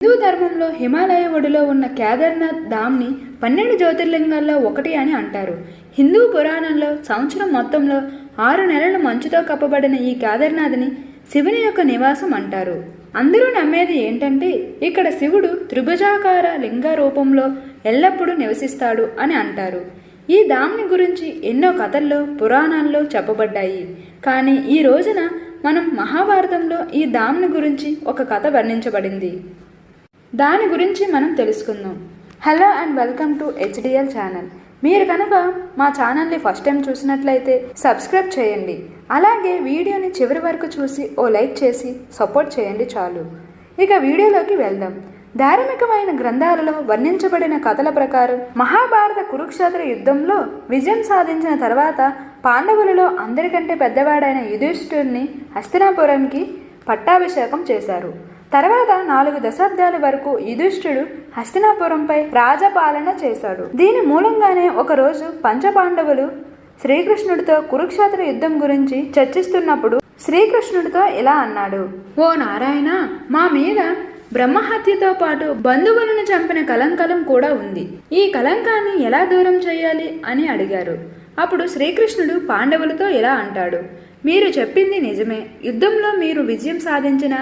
హిందూ ధర్మంలో హిమాలయ ఒడిలో ఉన్న కేదార్నాథ్ ధామ్ని పన్నెండు జ్యోతిర్లింగాల్లో ఒకటి అని అంటారు. హిందూ పురాణంలో సంవత్సరం మొత్తంలో ఆరు నెలలు మంచుతో కప్పబడిన ఈ కేదార్నాథ్ని శివుని యొక్క నివాసం అంటారు. అందరూ నమ్మేది ఏంటంటే ఇక్కడ శివుడు త్రిభుజాకార లింగ రూపంలో ఎల్లప్పుడూ నివసిస్తాడు అని అంటారు. ఈ ధామ్ని గురించి ఎన్నో కథల్లో పురాణాల్లో చెప్పబడ్డాయి. కానీ ఈ రోజున మనం మహాభారతంలో ఈ ధామ్ని గురించి ఒక కథ వర్ణించబడింది. దాని గురించి మనం తెలుసుకుందాం. Hello and welcome to HDL channel మీరు కనుక మా ఛానల్ని ఫస్ట్ టైం చూసినట్లయితే సబ్స్క్రైబ్ చేయండి. అలాగే వీడియోని చివరి వరకు చూసి ఓ లైక్ చేసి సపోర్ట్ చేయండి చాలు. ఇక వీడియోలోకి వెళ్దాం. ధార్మికమైన గ్రంథాలలో వర్ణించబడిన కథల ప్రకారం మహాభారత కురుక్షేత్ర యుద్ధంలో విజయం సాధించిన తర్వాత పాండవులలో అందరికంటే పెద్దవాడైన యుధిష్ఠుడిని హస్తినాపురంకి పట్టాభిషేకం చేశారు. తర్వాత నాలుగు దశాబ్దాల వరకు యుధిష్ఠుడు హస్తినాపురంపై రాజపాలన చేశాడు. దీని మూలంగానే ఒకరోజు పంచపాండవులు శ్రీకృష్ణుడితో కురుక్షేత్ర యుద్ధం గురించి చర్చిస్తున్నప్పుడు శ్రీకృష్ణుడితో ఇలా అన్నాడు. ఓ నారాయణ మా మీద బ్రహ్మహత్యతో పాటు బంధువులను చంపిన కలంకలం కూడా ఉంది. ఈ కలంకాన్ని ఎలా దూరం చేయాలి? అని అడిగారు. అప్పుడు శ్రీకృష్ణుడు పాండవులతో ఇలా అంటాడు. మీరు చెప్పింది నిజమే. యుద్ధంలో మీరు విజయం సాధించిన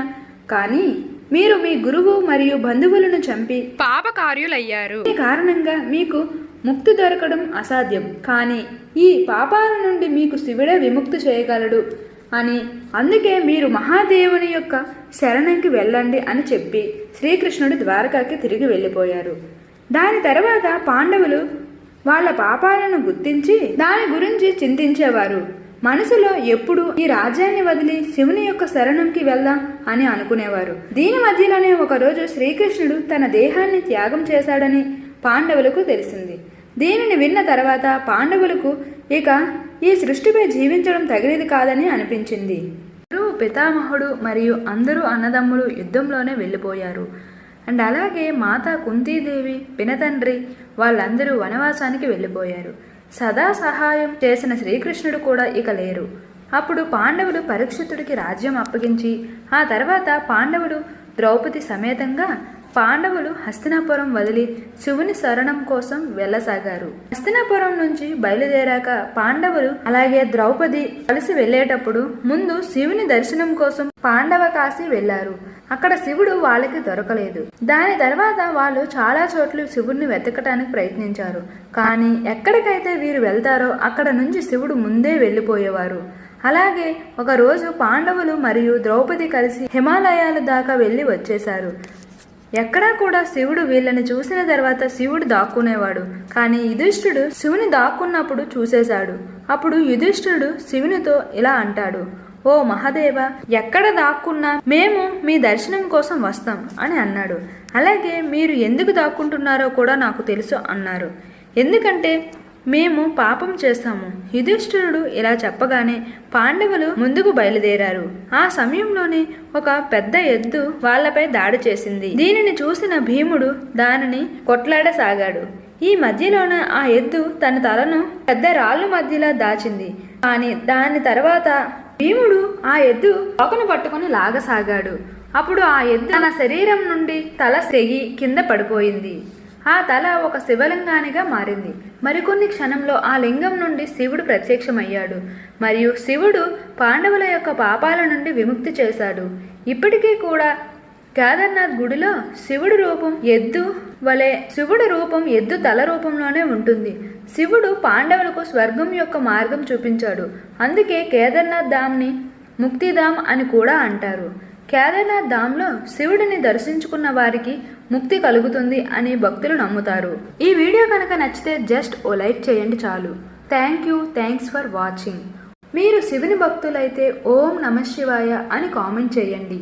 కానీ మీరు మీ గురువు మరియు బంధువులను చంపి పాపకార్యులయ్యారు. ఈ కారణంగా మీకు ముక్తి దొరకడం అసాధ్యం. కానీ ఈ పాపాల నుండి మీకు శివుడే విముక్తి చేయగలడు అని అందుకే మీరు మహాదేవుని యొక్క శరణంకి వెళ్ళండి అని చెప్పి శ్రీకృష్ణుడు ద్వారకాకి తిరిగి వెళ్ళిపోయారు. దాని తర్వాత పాండవులు వాళ్ళ పాపాలను గుర్తించి దాని గురించి చింతించేవారు. మనసులో ఎప్పుడు ఈ రాజ్యాన్ని వదిలి శివుని యొక్క శరణంకి వెళ్దాం? అని అనుకునేవారు. దీని మధ్యలోనే ఒకరోజు శ్రీకృష్ణుడు తన దేహాన్ని త్యాగం చేశాడని పాండవులకు తెలిసింది. దీనిని విన్న తర్వాత పాండవులకు ఇక ఈ సృష్టిపై జీవించడం తగినది కాదని అనిపించింది. గురువు పితామహుడు మరియు అందరూ అన్నదమ్ములు యుద్ధంలోనే వెళ్ళిపోయారు. అండ్ అలాగే మాత కుంతీదేవి పినతండ్రి వాళ్ళందరూ వనవాసానికి వెళ్ళిపోయారు. సదా సహాయం చేసిన శ్రీకృష్ణుడు కూడా ఇక లేరు. అప్పుడు పాండవులు పరీక్షితుడికి రాజ్యం అప్పగించి ఆ తర్వాత పాండవులు ద్రౌపది సమేతంగా పాండవులు హస్తినాపురం వదిలి శివుని శరణం కోసం వెళ్ళసాగారు. హస్తినాపురం నుంచి బయలుదేరాక పాండవులు అలాగే ద్రౌపది కలిసి వెళ్ళేటప్పుడు ముందు శివుని దర్శనం కోసం పాండవ కాశీ వెళ్ళారు అక్కడ శివుడు వాళ్ళకి దొరకలేదు. దాని తర్వాత వాళ్ళు చాలా చోట్ల శివుడిని వెతకటానికి ప్రయత్నించారు. కానీ ఎక్కడికైతే వీరు వెళ్తారో అక్కడ నుంచి శివుడు ముందే వెళ్ళిపోయేవారు. అలాగే ఒకరోజు పాండవులు మరియు ద్రౌపది కలిసి హిమాలయాల దాకా వెళ్ళి వచ్చేశారు. ఎక్కడా కూడా శివుడు వీళ్ళని చూసిన తర్వాత శివుడు దాక్కునేవాడు. కానీ యుధిష్ఠుడు శివుని దాక్కున్నప్పుడు చూసేశాడు. అప్పుడు యుధిష్ఠుడు శివునితో ఇలా అంటాడు ఓ మహాదేవ ఎక్కడ దాక్కున్నా మేము మీ దర్శనం కోసం వస్తాం అని అన్నాడు. అలాగే మీరు ఎందుకు దాక్కుంటున్నారో కూడా నాకు తెలుసు అన్నారు. ఎందుకంటే మేము పాపం చేస్తాము. యుధిష్ఠిరుడు ఇలా చెప్పగానే పాండవులు ముందుకు బయలుదేరారు. ఆ సమయంలోనే ఒక పెద్ద ఎద్దు వాళ్ళపై దాడి చేసింది. దీనిని చూసిన భీముడు దానిని కొట్లాడసాగాడు. ఈ మధ్యలోన ఆ ఎద్దు తన తలను పెద్ద రాళ్ళ మధ్యలో దాచింది. కానీ దాని తర్వాత భీముడు ఆ ఎద్దు తోకను పట్టుకుని లాగసాగాడు. అప్పుడు ఆ ఎద్దు తన శరీరం నుండి తల సెగి కింద పడిపోయింది. ఆ తల ఒక శివలింగానిగా మారింది. మరికొన్ని క్షణంలో ఆ లింగం నుండి శివుడు ప్రత్యక్షమయ్యాడు. మరియు శివుడు పాండవుల యొక్క పాపాల నుండి విముక్తి చేశాడు. ఇప్పటికీ కూడా కేదార్నాథ్ గుడిలో శివుడి రూపం ఎద్దు వలె శివుడి రూపం ఎద్దు తల రూపంలోనే ఉంటుంది. శివుడు పాండవులకు స్వర్గం యొక్క మార్గం చూపించాడు. అందుకే కేదార్నాథ్ ధామ్ని ముక్తిధామ్ అని కూడా అంటారు. కేదార్నాథ్ ధామ్లో శివుడిని దర్శించుకున్న వారికి ముక్తి కలుగుతుంది అని భక్తులు నమ్ముతారు. ఈ వీడియో కనుక నచ్చితే జస్ట్ ఓ లైక్ చేయండి చాలు. Thank you thanks for watching. మీరు శివుని భక్తులైతే ఓం నమ శివాయ అని కామెంట్ చేయండి.